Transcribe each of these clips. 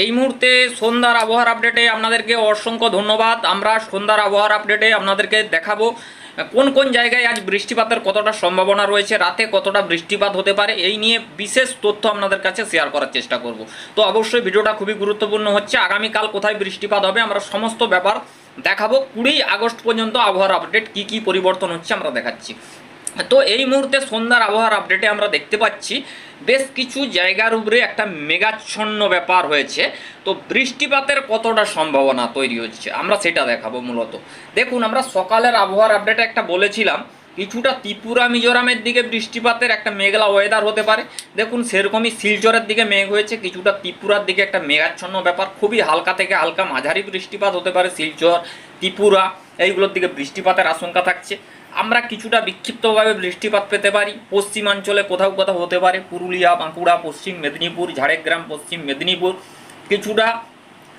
এই মুহূর্তে সন্ধ্যার আবহাওয়ার আপডেটে আপনাদেরকে অসংখ্য ধন্যবাদ। আমরা সন্ধ্যার আবহাওয়ার আপডেটে আপনাদেরকে দেখাবো, কোন কোন জায়গায় আজ বৃষ্টিপাতের কতটা সম্ভাবনা রয়েছে, রাতে কতটা বৃষ্টিপাত হতে পারে, এই নিয়ে বিশেষ তথ্য আপনাদের কাছে শেয়ার করার চেষ্টা করব। তো অবশ্যই ভিডিওটা খুবই গুরুত্বপূর্ণ হচ্ছে, আগামীকাল কোথায় বৃষ্টিপাত হবে আমরা সমস্ত ব্যাপার দেখাবো। কুড়ি আগস্ট পর্যন্ত আবহাওয়ার আপডেট কি কি পরিবর্তন হচ্ছে আমরা দেখাচ্ছি। তো এই মুহূর্তে সন্ধ্যার আবহাওয়ার আপডেটে আমরা দেখতে পাচ্ছি, বেশ কিছু জায়গার উপরে একটা মেঘাচ্ছন্ন ব্যাপার হয়েছে। তো বৃষ্টিপাতের কতটা সম্ভাবনা তৈরি হচ্ছে? আমরা সেটা দেখাবো মূলত। দেখুন, আমরা সকালের আবহাওয়ার আপডেটে একটা বলেছিলাম, কিছুটা ত্রিপুরা মিজোরামের দিকে বৃষ্টিপাতের একটা মেঘলা ওয়েদার হতে পারে। দেখুন, সেরকমই শিলচরের দিকে মেঘ হয়েছে, কিছুটা ত্রিপুরার দিকে একটা মেঘাচ্ছন্ন ব্যাপার, খুবই হালকা থেকে হালকা মাঝারি বৃষ্টিপাত হতে পারে শিলচর, ত্রিপুরা, এইগুলোর দিকে বৃষ্টিপাতের আশঙ্কা থাকছে। আমরা কিছুটা বিক্ষিপ্তভাবে বৃষ্টিপাত পেতে পারি। পশ্চিমাঞ্চলে কোথাও কোথাও হতে পারে। পুরুলিয়া, বাঁকুড়া, পশ্চিম মেদিনীপুর, ঝাড়গ্রাম, পশ্চিম মেদিনীপুর, কিছুটা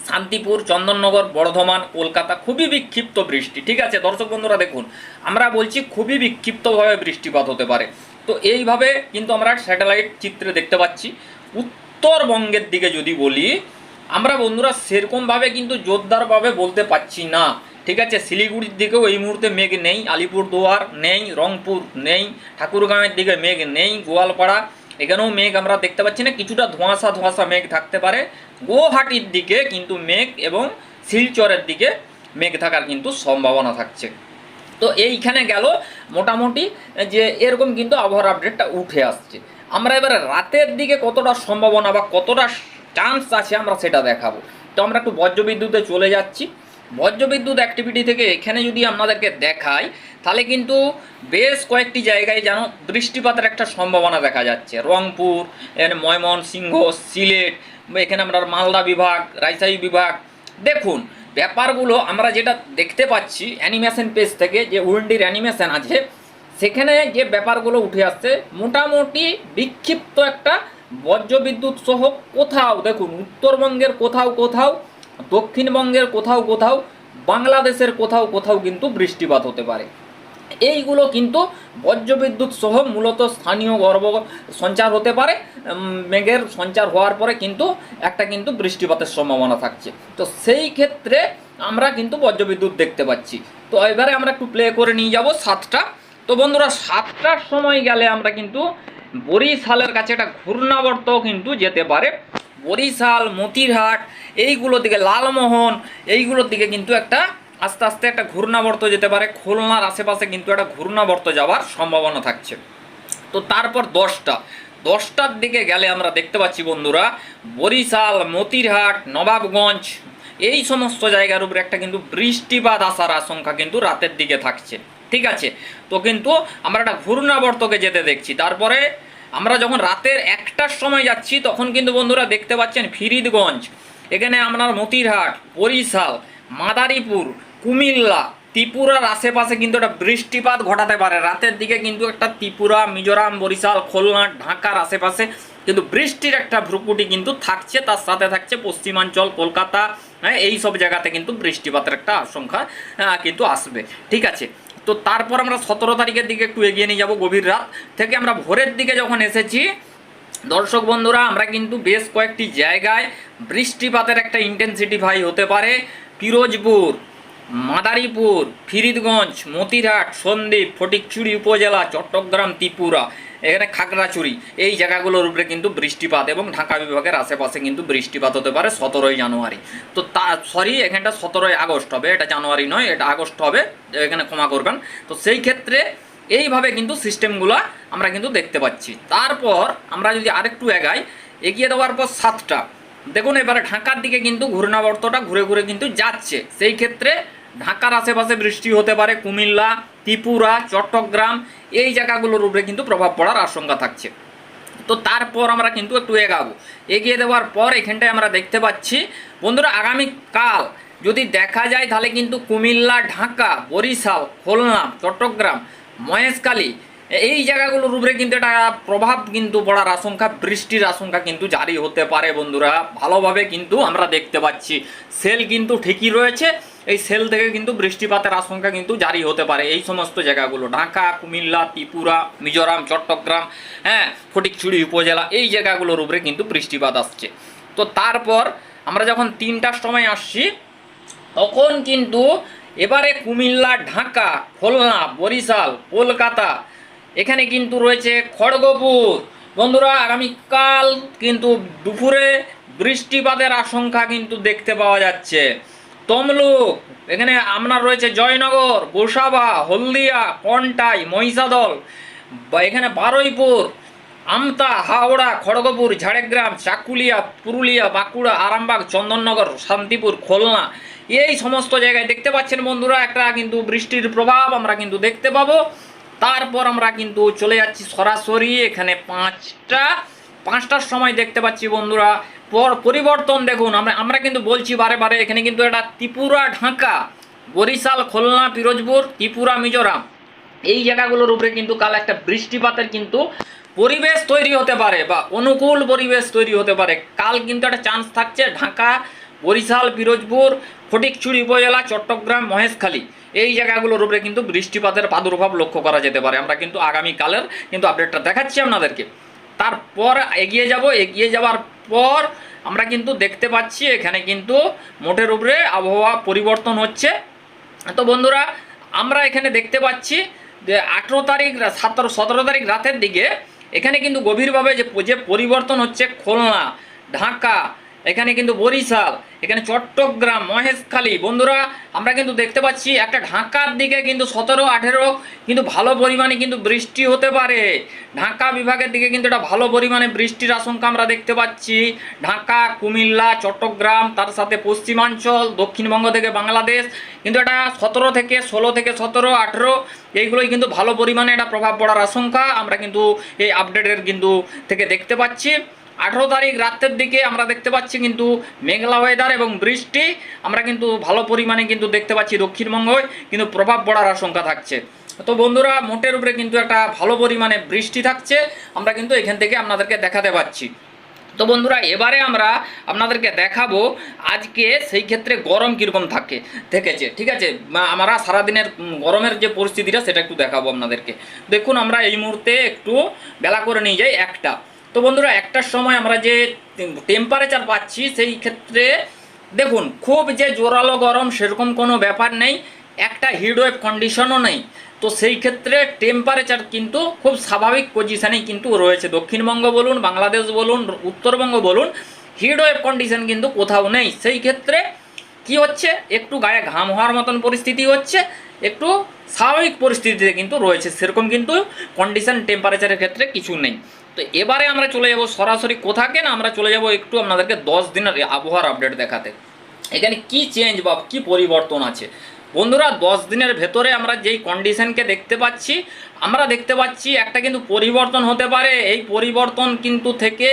শান্তিপুর, চন্দননগর, বর্ধমান, কলকাতা, খুবই বিক্ষিপ্ত বৃষ্টি। ঠিক আছে, দর্শক বন্ধুরা, দেখুন, আমরা বলছি খুবই বিক্ষিপ্তভাবে বৃষ্টিপাত হতে পারে। তো এইভাবে কিন্তু আমরা স্যাটেলাইট চিত্রে দেখতে পাচ্ছি। উত্তরবঙ্গের দিকে যদি বলি, আমরা বন্ধুরা, সেরকমভাবে কিন্তু জোরদারভাবে বলতে পারছি না। ঠিক আছে, শিলিগুড়ির দিকেও এই মুহূর্তে মেঘ নেই, আলিপুরদুয়ার নেই, রংপুর নেই, ঠাকুরগাঁওয়ের দিকে মেঘ নেই, গোয়ালপাড়া, এখানেও মেঘ আমরা দেখতে পাচ্ছি না, কিছুটা ধোঁয়াশা ধোঁয়াশা মেঘ থাকতে পারে। গুয়াহাটির দিকে কিন্তু মেঘ এবং শিলচরের দিকে মেঘ থাকার কিন্তু সম্ভাবনা থাকছে। তো এইখানে গেল, মোটামুটি যে এরকম কিন্তু আবহাওয়ার আপডেটটা উঠে আসছে। আমরা এবারে রাতের দিকে কতটা সম্ভাবনা বা কতটা চান্স আছে আমরা সেটা দেখাবো। তো আমরা একটু বজ্রবিদ্যুতে চলে যাচ্ছি। বজ্রবিদ্যুৎ অ্যাক্টিভিটি থেকে এখানে যদি আপনাদেরকে দেখাই, তাহলে কিন্তু বেশ কয়েকটি জায়গায় যেন বৃষ্টিপাতের একটা সম্ভাবনা দেখা যাচ্ছে। রংপুর ময়মনসিংহ, সিলেট, এখানে আমরা মালদা বিভাগ, রাজশাহী বিভাগ। দেখুন, ব্যাপারগুলো আমরা যেটা দেখতে পাচ্ছি অ্যানিমেশন পেজ থেকে, যে উইন্ডির অ্যানিমেশন আছে, সেখানে যে ব্যাপারগুলো উঠে আসছে, মোটামুটি বিক্ষিপ্ত একটা বজ্রবিদ্যুৎ সহ কোথাও, দেখুন, উত্তরবঙ্গের কোথাও কোথাও দক্ষিণবঙ্গের কোথাও কোথাও, বাংলাদেশের কোথাও কোথাও কিন্তু বৃষ্টিপাত হতে পারে। এইগুলো কিন্তু বজ্রবিদ্যুৎ সহ মূলত স্থানীয় গর্ভ সঞ্চার হতে পারে। মেঘের সঞ্চার হওয়ার পরে কিন্তু একটা কিন্তু বৃষ্টিপাতের সম্ভাবনা থাকছে। তো সেই ক্ষেত্রে আমরা কিন্তু বজ্রবিদ্যুৎ দেখতে পাচ্ছি। তো এবারে আমরা একটু প্লে করে নিয়ে যাব সাতটা। তো বন্ধুরা, সাতটার সময় গেলে আমরা কিন্তু বরিশালের কাছে একটা ঘূর্ণাবর্ত কিন্তু যেতে পারে। বরিশাল, মতিরহাট, এইগুলোর দিকে লালমোহন, এইগুলোর দিকে কিন্তু একটা আস্তে আস্তে একটা ঘূর্ণাবর্ত যেতে পারে। খুলনার আশেপাশে কিন্তু একটা ঘূর্ণাবর্ত যাওয়ার সম্ভাবনা থাকছে। তো তারপর দশটা। দশটার দিকে গেলে আমরা দেখতে পাচ্ছি বন্ধুরা, বরিশাল, মতিরহাট, নবাবগঞ্জ, এই সমস্ত জায়গার উপরে একটা কিন্তু বৃষ্টিপাত আসার আশঙ্কা কিন্তু রাতের দিকে থাকছে। ঠিক আছে? তো কিন্তু আমরা একটা ঘূর্ণাবর্তকে যেতে দেখছি। তারপরে আমরা যখন রাতের একটার সময় যাচ্ছি, তখন কিন্তু বন্ধুরা দেখতে পাচ্ছেন ফিরিদগঞ্জ। এখানে আপনার মতিরহাট, বরিশাল, মাদারীপুর, কুমিল্লা, ত্রিপুরার আশেপাশে কিন্তু একটা বৃষ্টিপাত ঘটাতে পারে। রাতের দিকে কিন্তু একটা ত্রিপুরা, মিজোরাম, বরিশাল, খুলনা, ঢাকার আশেপাশে কিন্তু বৃষ্টির একটা ভ্রুকুটি কিন্তু থাকছে, তার সাথে থাকছে পশ্চিমাঞ্চল, কলকাতা হ্যাঁ এই সব জায়গাতে কিন্তু বৃষ্টিপাতের একটা আশঙ্কা কিন্তু আসবে। ঠিক আছে তো তারপর আমরা সতেরো তারিখের দিকে একটু এগিয়ে নিয়ে যাব গভীর রাত থেকে আমরা ভোরের দিকে যখন এসেছি, দর্শক বন্ধুরা, আমরা কিন্তু বেশ কয়েকটি জায়গায় বৃষ্টিপাতের একটা ইন্টেন্সিটি ভাই হতে পারে, পিরোজপুর। মাদারীপুর, ফিরিদগঞ্জ, মতিরহাট, সন্দ্বীপ, ফটিকচুরি উপজেলা, চট্টগ্রাম, ত্রিপুরা, এখানে খাগড়াছড়ি, এই জায়গাগুলোর উপরে কিন্তু বৃষ্টিপাত এবং ঢাকা বিভাগের আশেপাশে কিন্তু বৃষ্টিপাত হতে পারে সতেরোই জানুয়ারি। তো তা সরি এখানটা সতেরোই আগস্ট হবে, এটা জানুয়ারি নয়, এটা আগস্ট হবে, এখানে ক্ষমা করবেন। তো সেই ক্ষেত্রে এইভাবে কিন্তু সিস্টেমগুলো আমরা কিন্তু দেখতে পাচ্ছি। তারপর আমরা যদি আরেকটু এগাই, এগিয়ে দেওয়ার পর সাতটা। দেখুন, এবারে ঢাকার দিকে কিন্তু ঘূর্ণাবর্তটা ঘুরে ঘুরে কিন্তু যাচ্ছে। সেই ক্ষেত্রে ঢাকার আশেপাশে বৃষ্টি হতে পারে, কুমিল্লা, ত্রিপুরা, চট্টগ্রাম, এই জায়গাগুলোর উপরে কিন্তু প্রভাব পড়ার আশঙ্কা থাকছে। তো তারপর আমরা কিন্তু একটু এগাবো। এগিয়ে দেওয়ার পর এখানটায় আমরা দেখতে পাচ্ছি, বন্ধুরা আগামীকাল যদি দেখা যায়, তাহলে কিন্তু কুমিল্লা, ঢাকা, বরিশাল, খুলনা, চট্টগ্রাম, মহেশখালী এই জায়গাগুলোর উপরে কিন্তু একটা প্রভাব কিন্তু পড়ার আশঙ্কা বৃষ্টির আশঙ্কা কিন্তু জারি হতে পারে বন্ধুরা। ভালোভাবে কিন্তু আমরা দেখতে পাচ্ছি। সেল কিন্তু ঠিকই রয়েছে। এই সেল থেকে কিন্তু বৃষ্টিপাতের আশঙ্কা কিন্তু জারি হতে পারে এই সমস্ত জায়গাগুলো। ঢাকা, কুমিল্লা, ত্রিপুরা, মিজোরাম, চট্টগ্রাম হ্যাঁ ফটিকচুড়ি উপজেলা এই জায়গাগুলোর উপরে কিন্তু বৃষ্টিপাত আসছে। তো তারপর আমরা যখন তিনটার সময় আসছি, তখন কিন্তু এবারে কুমিল্লা, ঢাকা, খুলনা, বরিশাল, কলকাতা এখানে কিন্তু রয়েছে খড়গপুর। বন্ধুরা, আগামীকাল কিন্তু দুপুরে বৃষ্টিপাতের আশঙ্কা কিন্তু দেখতে পাওয়া যাচ্ছে। তমলুক, এখানে আপনার রয়েছে জয়নগর, গোসাবা, হলদিয়া কন্টাই মহিষাদল এখানে বারুইপুর, আমতা, হাওড়া, খড়গপুর, ঝাড়গ্রাম, চাকুলিয়া, পুরুলিয়া, বাঁকুড়া, আরামবাগ, চন্দননগর, শান্তিপুর, খুলনা। এই সমস্ত জায়গায় দেখতে পাচ্ছেন বন্ধুরা, একটা কিন্তু বৃষ্টির প্রভাব আমরা কিন্তু দেখতে পাবো। তারপর আমরা কিন্তু চলে যাচ্ছি সরাসরি এখানে পাঁচটা, পাঁচটার সময় দেখতে পাচ্ছি বন্ধুরা। পর, পরিবর্তন দেখুন, আমরা আমরা কিন্তু বলছি বারে বারে, এখানে কিন্তু এটা ত্রিপুরা ঢাকা, বরিশাল, খুলনা, পিরোজপুর, ত্রিপুরা, মিজোরাম। এই জায়গাগুলোর উপরে কিন্তু কাল একটা বৃষ্টিপাতের কিন্তু পরিবেশ তৈরি হতে পারে বা অনুকূল পরিবেশ তৈরি হতে পারে। কাল কিন্তু একটা চান্স থাকছে ঢাকা, বরিশাল, পিরোজপুর, ফটিকছড়ি উপজেলা, চট্টগ্রাম, মহেশখালী। এই জায়গাগুলোর উপরে কিন্তু বৃষ্টিপাতের প্রাদুর্ভাব লক্ষ্য করা যেতে পারে। আমরা কিন্তু আগামীকালের কিন্তু আপডেটটা দেখাচ্ছি আপনাদেরকে। তারপর এগিয়ে যাব, এগিয়ে যাওয়ার পর আমরা কিন্তু দেখতে পাচ্ছি এখানে কিন্তু মোটের উপরে আবহাওয়া পরিবর্তন হচ্ছে। তো বন্ধুরা, আমরা এখানে দেখতে পাচ্ছি যে আঠেরো তারিখ সতেরো সতেরো তারিখ রাতের দিকে এখানে কিন্তু গভীরভাবে যে যে পরিবর্তন হচ্ছে, খুলনা, ঢাকা এখানে কিন্তু বরিশাল, এখানে চট্টগ্রাম, মহেশখালী। বন্ধুরা, আমরা কিন্তু দেখতে পাচ্ছি একটা ঢাকার দিকে কিন্তু সতেরো, আঠেরো কিন্তু ভালো পরিমাণে কিন্তু বৃষ্টি হতে পারে। ঢাকা বিভাগের দিকে কিন্তু এটা ভালো পরিমাণে বৃষ্টির আশঙ্কা আমরা দেখতে পাচ্ছি। ঢাকা, কুমিল্লা, চট্টগ্রাম, তার সাথে পশ্চিমাঞ্চল, দক্ষিণবঙ্গ থেকে বাংলাদেশ কিন্তু এটা সতেরো থেকে ষোলো থেকে সতেরো, আঠেরো এইগুলোই কিন্তু ভালো পরিমাণে এটা প্রভাব পড়ার আশঙ্কা আমরা কিন্তু এই আপডেটের কিন্তু থেকে দেখতে পাচ্ছি। আঠেরো তারিখ রাতের দিকে আমরা দেখতে পাচ্ছি কিন্তু মেঘলা ওয়েদার এবং বৃষ্টি। আমরা কিন্তু ভালো পরিমাণে কিন্তু দেখতে পাচ্ছি দক্ষিণবঙ্গে কিন্তু প্রভাব পড়ার আশঙ্কা থাকছে। তো বন্ধুরা, মোটের উপরে কিন্তু একটা ভালো পরিমাণে বৃষ্টি থাকছে, আমরা কিন্তু এখান থেকে আপনাদেরকে দেখাতে পাচ্ছি। তো বন্ধুরা, এবারে আমরা আপনাদেরকে দেখাবো আজকে সেই ক্ষেত্রে গরম কীরকম থাকে, থেকেছে, ঠিক আছে? আমরা সারাদিনের গরমের যে পরিস্থিতিটা, সেটা একটু দেখাবো আপনাদেরকে। দেখুন, আমরা এই মুহূর্তে একটু বেলা করে নিয়ে যাই একটা। তো বন্ধুরা, একটার সময় আমরা যে টেম্পারেচার পাচ্ছি, সেই ক্ষেত্রে দেখুন, খুব যে জোরালো গরম সেরকম কোনো ব্যাপার নেই, একটা হিটওয়েভ কন্ডিশনও নেই। তো সেই ক্ষেত্রে টেম্পারেচার কিন্তু খুব স্বাভাবিক পজিশানেই কিন্তু রয়েছে। দক্ষিণবঙ্গ বলুন, বাংলাদেশ বলুন, উত্তরবঙ্গ বলুন হিটওয়েভ কন্ডিশন কিন্তু কোথাও নেই। সেই ক্ষেত্রে কি হচ্ছে? একটু গায়ে ঘাম হওয়ার মতন পরিস্থিতি হচ্ছে, একটু স্বাভাবিক পরিস্থিতিতে কিন্তু রয়েছে। সেরকম কিন্তু কন্ডিশন টেম্পারেচারের ক্ষেত্রে কিছু নেই। তো এবারে আমরা চলে যাব সরাসরি কোথাকে না আমরা চলে যাব একটু আপনাদেরকে দশ দিনের আবহাওয়ার আপডেট দেখাতে। এখানে কি চেঞ্জ বা কি পরিবর্তন আছে? বন্ধুরা, দশ দিনের ভেতরে আমরা যেই কন্ডিশনকে দেখতে পাচ্ছি, আমরা দেখতে পাচ্ছি একটা কিন্তু পরিবর্তন হতে পারে। এই পরিবর্তন কিন্তু থেকে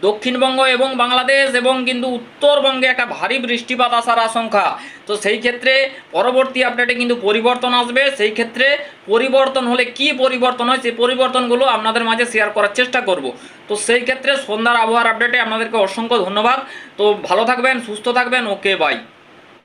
দক্ষিণবঙ্গ এবং বাংলাদেশ এবং কিন্তু উত্তরবঙ্গে একটা ভারী বৃষ্টিপাত আসার আশঙ্কা। তো সেই ক্ষেত্রে পরবর্তী আপডেটে কিন্তু পরিবর্তন আসবে। সেই ক্ষেত্রে পরিবর্তন হলে কি পরিবর্তন হয়, সেই পরিবর্তনগুলো আপনাদের মাঝে শেয়ার করার চেষ্টা করব। তো সেই ক্ষেত্রে সন্ধ্যার আবহাওয়ার আপডেটে আপনাদেরকে অসংখ্য ধন্যবাদ। তো ভালো থাকবেন, সুস্থ থাকবেন ওকে বাই